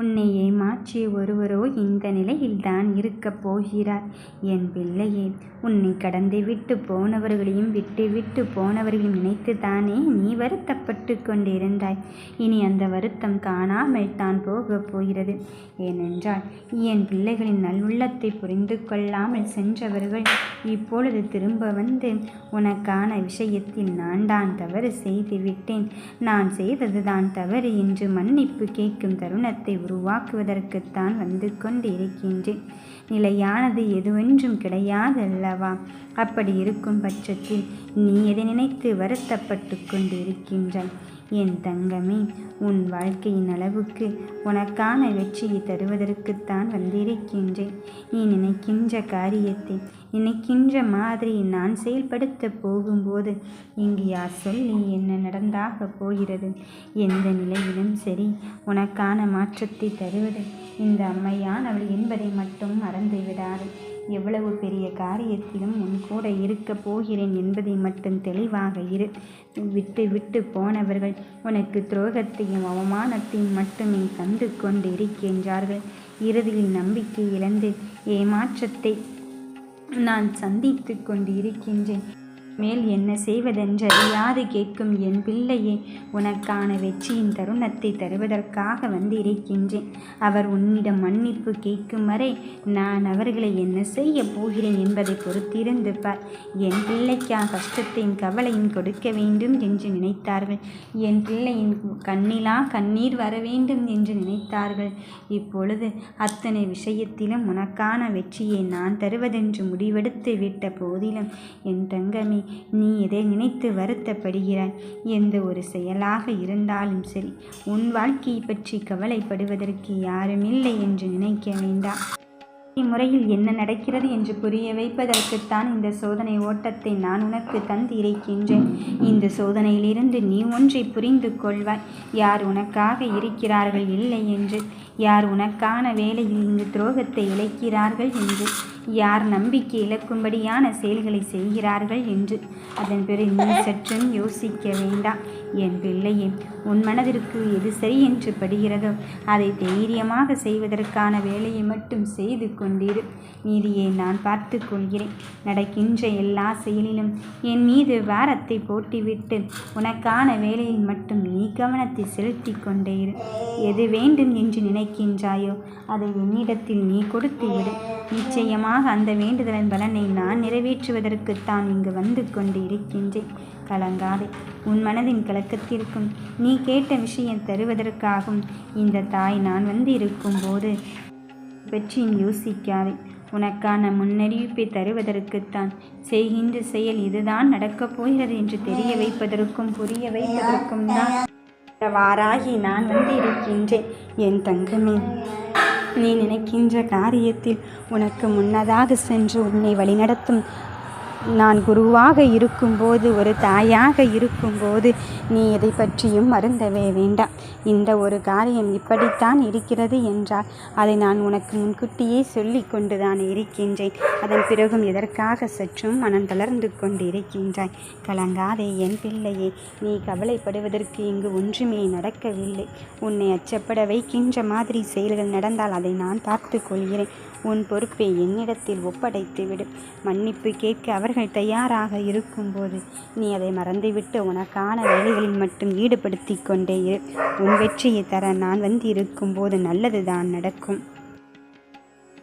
உன்னை ஏமாற்றிய ஒருவரோ இந்த நிலையில் தான் இருக்கப் போகிறார். என் பிள்ளையே உன்னை கடந்து விட்டு போனவர்களையும் விட்டு விட்டு போனவர்களையும் நினைத்து தானே நீ வருத்தப்பட்டு கொண்டிருந்தாய். இனி அந்த வருத்தம் காணாமல் தான் போகப் போகிறது. ஏனென்றால் என் பிள்ளைகளின் நல்லுள்ளத்தை புரிந்து கொள்ளாமல் சென்றவர்கள் இப்பொழுது திரும்ப வந்து உனக்கான விஷயத்தில் நான் தான் தவறு செய்து விட்டேன். நான் செய்ததுதான் தவறு என்று மன்னிப்பு கேட்கும் தருணத்தை உருவாக்குவதற்குத்தான் வந்து கொண்டு இருக்கின்றேன் நிலையானது எதுவென்றும் கிடையாதல்லவா? அப்படி இருக்கும் பட்சத்தில் நீ எதை நினைத்து வருத்தப்பட்டு கொண்டு இருக்கின்றாய் என் தங்கமே உன் வாழ்க்கையின் அளவுக்கு உனக்கான வெற்றியை தருவதற்குத்தான் வந்திருக்கின்றேன். நீ நினைக்கின்ற காரியத்தை நினைக்கின்ற மாதிரி நான் செயல்படுத்த போகும்போது இங்கு யார் சொல்லி என்ன நடந்தாக போகிறது? எந்த நிலையிலும் சரி உனக்கான மாற்றத்தை தருவது இந்த அம்மையானவள் என்பதை மட்டும் மறந்து விடாது எவ்வளவு பெரிய காரியத்திலும் உன் கூட இருக்கப் போகிறேன் என்பதை மட்டும் தெளிவாக இரு. விட்டு விட்டு போனவர்கள் உனக்கு துரோகத்தையும் அவமானத்தையும் மட்டுமே தந்து கொண்டு இருக்கின்றார்கள் இறுதியில் நம்பிக்கை இழந்து ஏமாற்றத்தை நான் சந்தித்து கொண்டு இருக்கின்றேன் மேல் என்ன செய்வதென்றறியாது கேட்கும் என் பிள்ளையே உனக்கான வெற்றியின் தருணத்தை தருவதற்காக வந்திருக்கின்றேன். அவர் உன்னிடம் மன்னிப்பு கேட்கும் வரை நான் அவர்களை என்ன செய்ய போகிறேன் என்பதை பொறுத்திருந்து பார். என் பிள்ளைக்கா கஷ்டத்தையும் கவலையும் கொடுக்க வேண்டும் என்று நினைத்தார்கள். என் பிள்ளையின் கண்ணிலா கண்ணீர் வர வேண்டும் என்று நினைத்தார்கள். இப்பொழுது அத்தனை விஷயத்திலும் உனக்கான வெற்றியை நான் தருவதென்று முடிவெடுத்து விட்ட போதிலும் என் தங்கமே நீ எதை நினைத்து வருத்தப்படுகிறாய். எந்த ஒரு செயலாக இருந்தாலும் சரி உன் வாழ்க்கையை பற்றி கவலைப்படுவதற்கு யாருமில்லை என்று நினைக்க வேண்டாம். இம்முறையில் என்ன நடக்கிறது என்று புரிய வைப்பதற்குத்தான் இந்த சோதனை ஓட்டத்தை நான் உனக்கு தந்து இருக்கின்றேன் இந்த சோதனையிலிருந்து நீ ஒன்றை புரிந்து கொள்வாய். யார் உனக்காக இருக்கிறார்கள் இல்லை என்று யார் உனக்கான வேலையில் இந்த துரோகத்தை இழைக்கிறார்கள் என்று. யார் நம்பிக்கை இழக்கும்படியான செயல்களை செய்கிறார்கள் என்று. அதன் பிறகு நீ சற்றும் யோசிக்க வேண்டாம். என் பிள்ளையே உன் மனதிற்கு எது சரி என்று படுகிறதோ அதை தைரியமாக செய்வதற்கான வேலையை மட்டும் செய்து கொண்டிரு. மீதியை நான் பார்த்து கொள்கிறேன். நடக்கின்ற எல்லா செயலிலும் என் மீது வாரத்தை போட்டிவிட்டு உனக்கான வேலையில் மட்டும் நீ கவனத்தை செலுத்தி கொண்டே இரு. எது வேண்டும் என்று நினைக்கின்றாயோ அதை என்னிடத்தில் நீ கொடுத்து விடு. நிச்சயமாக அந்த வேண்டுதலின் பலனை நான் நிறைவேற்றுவதற்குத்தான் இங்கு வந்து கொண்டு இருக்கின்றேன் கலங்காதே உன் மனதின் கலக்கத்திற்கும் நீ கேட்ட விஷயம் தருவதற்காகவும் இந்த தாய் நான் வந்து இருக்கும்போது பற்றியும் யோசிக்காதே உனக்கான முன்னறிவிப்பை தருவதற்குத்தான் செய்கின்ற செயல் இதுதான் நடக்கப் போகிறது என்று தெரிய வைப்பதற்கும் புரிய வைப்பதற்கும் தான் வாராகி நான் வந்து இருக்கின்றேன் என் தங்கமே நீ நினைக்கின்ற காரியத்தில் உனக்கு முன்னதாக சென்று உன்னை வழிநடத்தும் நான் குருவாக இருக்கும்போது ஒரு தாயாக இருக்கும்போது நீ எதை பற்றியும் மருந்தவே வேண்டாம். இந்த ஒரு காரியம் இப்படித்தான் இருக்கிறது என்றால் அதை நான் உனக்கு முன்கூட்டியே சொல்லி கொண்டுதான் இருக்கின்றேன். அதன் பிறகும் எதற்காக சற்றும் மனம் தளர்ந்து கொண்டு இருக்கின்றாய் கலங்காதே என் பிள்ளையே நீ கவலைப்படுவதற்கு இங்கு ஒன்றுமே நடக்கவில்லை. உன்னை அச்சப்பட வைக்கின்ற மாதிரி செயல்கள் நடந்தால் அதை நான் பார்த்து கொள்கிறேன். உன் பொறுப்பை என்னிடத்தில் ஒப்படைத்து விடு மன்னிப்பு கேட்க அவர்கள் தயாராக இருக்கும்போது நீ அதை மறந்துவிட்டு உனக்கான வேலைகளில் மட்டும் ஈடுபடுத்தி கொண்டே இரு. உன் வெற்றியை தர நான் வந்து இருக்கும்போது நல்லதுதான் நடக்கும்.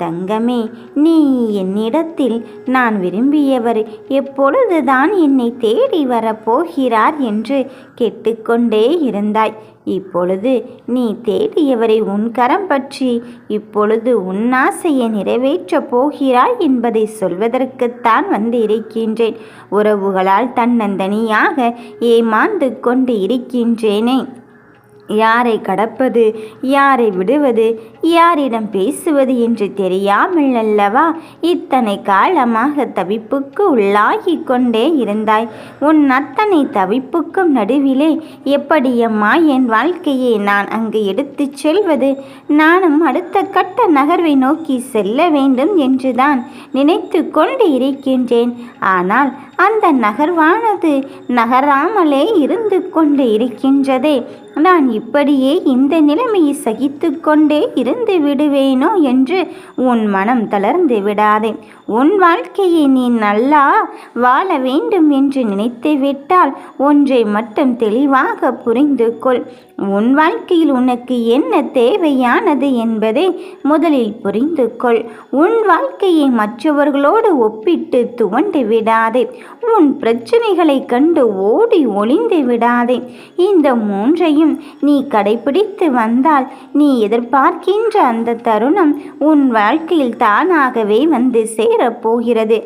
தங்கமே நீ என்னிடத்தில் நான் விரும்பியவர் எப்பொழுதுதான் என்னை தேடி வரப்போகிறார் என்று கேட்டுக்கொண்டே இருந்தாய். இப்பொழுது நீ தேடியவரை உன் கரம் பற்றி இப்பொழுது உன் ஆசையை நிறைவேற்றப் போகிறாய் என்பதை சொல்வதற்குத்தான் வந்து இருக்கின்றேன் உறவுகளால் தன்னந்தனியாக ஏமாந்து கொண்டு இருக்கின்றேனே. யாரை கடப்பது யாரை விடுவது யாரிடம் பேசுவது என்று தெரியாமல் அல்லவா? இத்தனை காலமாக தவிப்புக்கு உள்ளாகி கொண்டே இருந்தாய். உன் அத்தனை தவிப்புக்கும் நடுவிலே எப்படியம்மா என் வாழ்க்கையை நான் அங்கு எடுத்துச் செல்வது? நானும் அடுத்த கட்ட நகர்வை நோக்கி செல்ல வேண்டும் என்றுதான் நினைத்து கொண்டு இருக்கின்றேன். ஆனால் அந்த நகர்வானது நகராமலே இருந்து கொண்டு இருக்கின்றதே. நான் இப்படியே இந்த நிலைமையை சகித்து கொண்டே இருந்து விடுவேனோ என்று உன் மனம் தளர்ந்து விடாதே. உன் வாழ்க்கையை நீ நல்லா வாழ வேண்டும் என்று நினைத்து விட்டால் ஒன்றை மட்டும் தெளிவாக புரிந்து கொள். உன் வாழ்க்கையில் உனக்கு என்ன தேவையானது என்பதை முதலில் புரிந்து கொள். உன் வாழ்க்கையை மற்றவர்களோடு ஒப்பிட்டு துவண்டு விடாதே. உன் பிரச்சனைகளை கண்டு ஓடி ஒளிந்து விடாதே. இந்த மூன்றையும் நீ கடைபிடித்து வந்தால் நீ எதிர்பார்க்கின்ற அந்த தருணம் உன் வாழ்க்கையில் தானாகவே வந்து சேரப்போகிறது.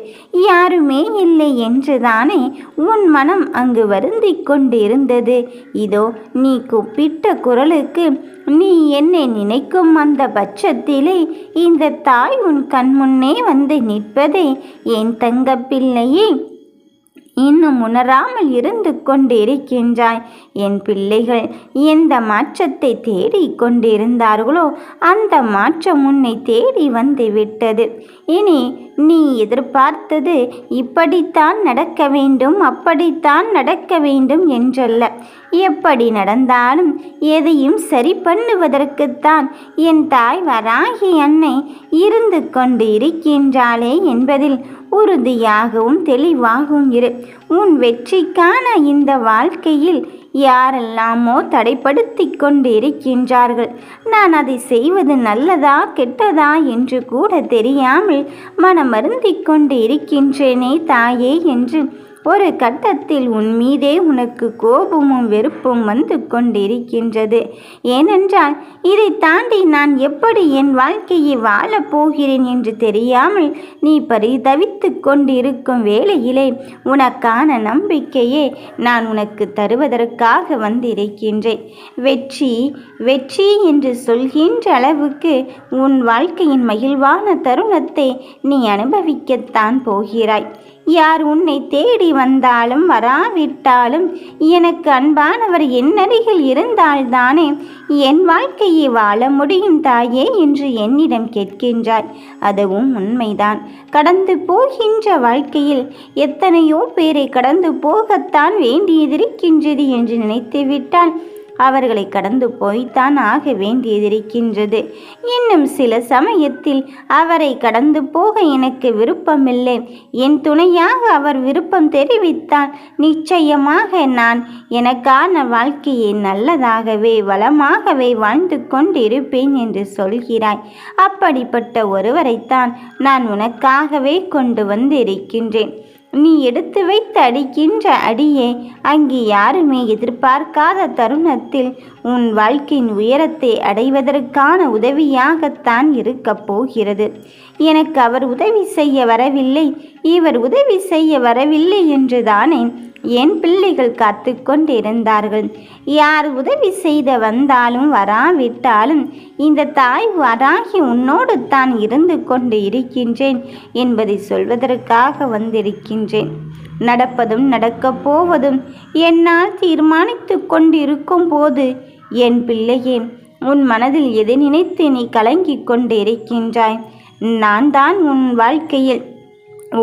யாருமே இல்லை என்றுதானே உன் மனம் அங்கு வருந்திக் கொண்டிருந்தது. இதோ நீ கூப்பிட்ட குரலுக்கு நீ என்னை நினைக்கும் அந்த பட்சத்திலே இந்த தாய் உன் கண்முன்னே வந்து நிற்பதே என் தங்க பிள்ளையே இன்னும் உணராமல் இருந்து கொண்டிருக்கின்றாய். என் பிள்ளைகள் எந்த மாற்றத்தை தேடி கொண்டிருந்தார்களோ அந்த மாற்றம் உன்னை தேடி வந்து விட்டது. இனி நீ எதிர்பார்த்தது இப்படித்தான் நடக்க வேண்டும் அப்படித்தான் நடக்க வேண்டும் என்றல்ல. எப்படி நடந்தாலும் எதையும் சரி பண்ணுவதற்குத்தான் என் தாய் வராகி அன்னை இருந்து கொண்டு இருக்கின்றாளே என்பதில் உறுதியாகவும் தெளிவாகவும் இரு. உன் வெற்றிக்கான இந்த வாழ்க்கையில் யாரெல்லாமோ தடைப்படுத்தி கொண்டிருக்கின்றார்கள். நான் அதை செய்வது நல்லதா கெட்டதா என்று கூட தெரியாமல் மனமருந்திக் கொண்டிருக்கின்றேனே தாயே என்று ஒரு கட்டத்தில் உன் மீதே உனக்கு கோபமும் வெறுப்பும் வந்து கொண்டிருக்கின்றது. ஏனென்றால் இதை தாண்டி நான் எப்படி என் வாழ்க்கையை வாழப் போகிறேன் என்று தெரியாமல் நீ பரிதவித்து கொண்டிருக்கும் வேளையிலே உனக்கான நம்பிக்கையே நான் உனக்கு தருவதற்காக வந்திருக்கின்றேன். வெற்றி வெற்றி என்று சொல்கின்ற அளவுக்கு உன் வாழ்க்கையின் மகிழ்வான தருணத்தை நீ அனுபவிக்கத்தான் போகிறாய். யார் உன்னை தேடி வந்தாலும் வராவிட்டாலும் எனக்கு அன்பானவர் என்னருகில் இருந்தால்தானே என் வாழ்க்கையை வாழ முடியும் தாயே என்று என்னிடம் கேட்கின்றாய் அதுவும் உண்மைதான். கடந்து போகின்ற வாழ்க்கையில் எத்தனையோ பேரை கடந்து போகத்தான் வேண்டியதிருக்கின்றது என்று நினைத்துவிட்டால் அவர்களை கடந்து போய்த்தான் ஆக வேண்டியதிருக்கின்றது. இன்னும் சில சமயத்தில் அவரை கடந்து போக எனக்கு விருப்பமில்லை. என் துணையாக அவர் விருப்பம் தெரிவித்தால் நிச்சயமாக நான் எனக்கான வாழ்க்கையை நல்லதாகவே வளமாகவே வாழ்ந்து கொண்டிருப்பேன் என்று சொல்கிறாய். அப்படிப்பட்ட ஒருவரைத்தான் நான் உனக்காகவே கொண்டு வந்து இருக்கின்றேன் நீ எடுத்து வைத்து அடிக்கின்ற அடியே அங்கே யாருமே எதிர்பார்க்காத தருணத்தில் உன் வாழ்க்கையின் உயரத்தை அடைவதற்கான உதவியாகத்தான் இருக்கப் போகிறது. எனக்கு அவர் உதவி செய்ய வரவில்லை இவர் உதவி செய்ய வரவில்லை என்றுதானே என் பிள்ளைகள் காத்து கொண்டிருந்தார்கள் யார் உதவி செய்த வந்தாலும் வராவிட்டாலும் இந்த தாய் வராகி உன்னோடு தான் இருந்து கொண்டு இருக்கின்றேன் என்பதை சொல்வதற்காக வந்திருக்கின்றேன். நடப்பதும் நடக்கப் போவதும் என்னால் தீர்மானித்து கொண்டிருக்கும் போது என் பிள்ளையே உன் மனதில் எதை நினைத்து நீ கலங்கிக் கொண்டிருக்கின்றாய்? நான் தான் உன் வாழ்க்கையில்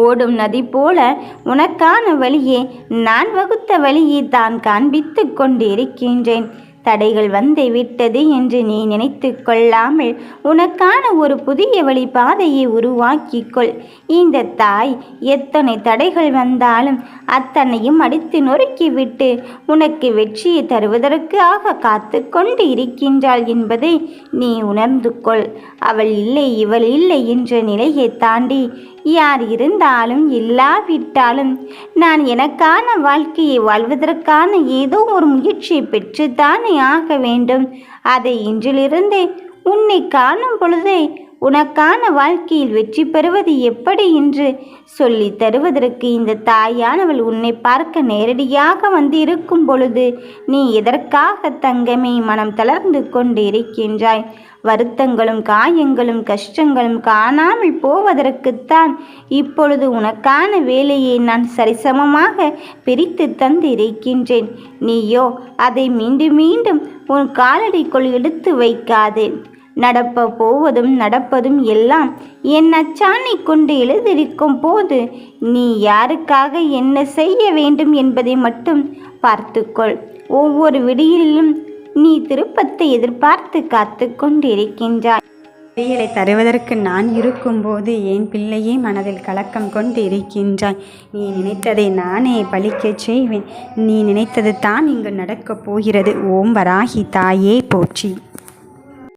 ஓடும் நதி போல உனக்கான வழியே நான் வகுத்த வழியை தான் காண்பித்து கொண்டிருக்கின்றேன். தடைகள் வந்து விட்டது என்று நீ நினைத்து கொள்ளாமல் உனக்கான ஒரு புதிய வழி பாதையை உருவாக்கிக்கொள் இந்த தாய் எத்தனை தடைகள் வந்தாலும் அத்தனையும் அடித்து நொறுக்கிவிட்டு உனக்கு வெற்றியை தருவதற்காக காத்து கொண்டு இருக்கின்றாள் என்பதை நீ உணர்ந்து கொள். அவள் இல்லை இவள் இல்லை என்ற நிலையை தாண்டி யார் இருந்தாலும் இல்லாவிட்டாலும் நான் எனக்கான வாழ்க்கையை வாழ்வதற்கான ஏதோ ஒரு முயற்சியை பெற்றுத்தானே ஆக வேண்டும். அதை இன்றிலிருந்தே உன்னை காணும் பொழுதே உனக்கான வாழ்க்கையில் வெற்றி பெறுவது எப்படி என்று சொல்லி தருவதற்கு இந்த தாயானவள் உன்னை பார்க்க நேரடியாக வந்து இருக்கும் பொழுது நீ எதற்காக தங்கமே மனம் தளர்ந்து கொண்டு இருக்கின்றாய் வருத்தங்களும் காயங்களும் கஷ்டங்களும் காணாமல் போவதற்குத்தான் இப்பொழுது உனக்கான வேலையை நான் சரிசமமாக பிரித்து தந்து இருக்கின்றேன் நீயோ அதை மீண்டும் மீண்டும் உன் காலடிக்குள் எடுத்து வைக்காதே. நடப்ப போவதும் நடப்பதும் எல்லாம் என் அச்சானை கொண்டு எழுதியிருக்கும் போது நீ யாருக்காக என்ன செய்ய வேண்டும் என்பதை மட்டும் பார்த்துக்கொள். ஒவ்வொரு விடியிலும் நீ திருப்பத்தை எதிர்பார்த்து காத்து கொண்டிருக்கின்றாய். விடியலை தருவதற்கு நான் இருக்கும்போது என் பிள்ளையே மனதில் கலக்கம் கொண்டு இருக்கின்றாய். நீ நினைத்ததை நானே பழிக்கச் செய்வேன். நீ நினைத்தது தான் இங்கு நடக்கப் போகிறது. ஓம் வராகி தாயே போற்றி.